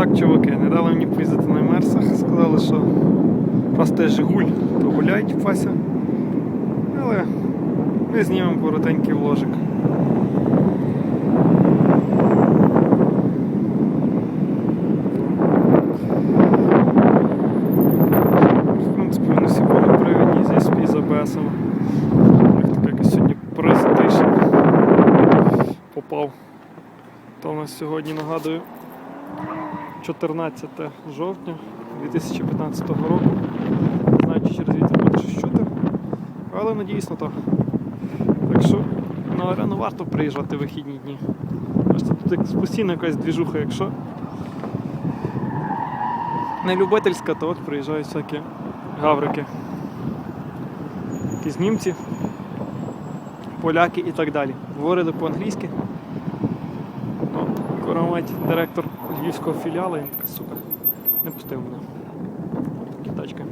так, чуваки, не дали мені поїздити на мерсах, сказали, що те Жигуль, гуляють Вася. Але ми знімемо коротенький вложик. В принципі, вони всі привідні зі спі з АБСом. Як сьогодні презентейшн попав. То у нас сьогодні нагадую 14 жовтня 2015 року. Знаю, чи через вітер буде щось чути, але надіюсь на то. Так що на арену варто приїжджати в вихідні дні. Аж тут постійно якась двіжуха, якщо не любительська, то от приїжджають всякі гаврики. Якісь німці, поляки і так далі. Говорили по-англійськи. Коромать директор львівського філіалу, він така, сука, не пустив мене. Такі тачки.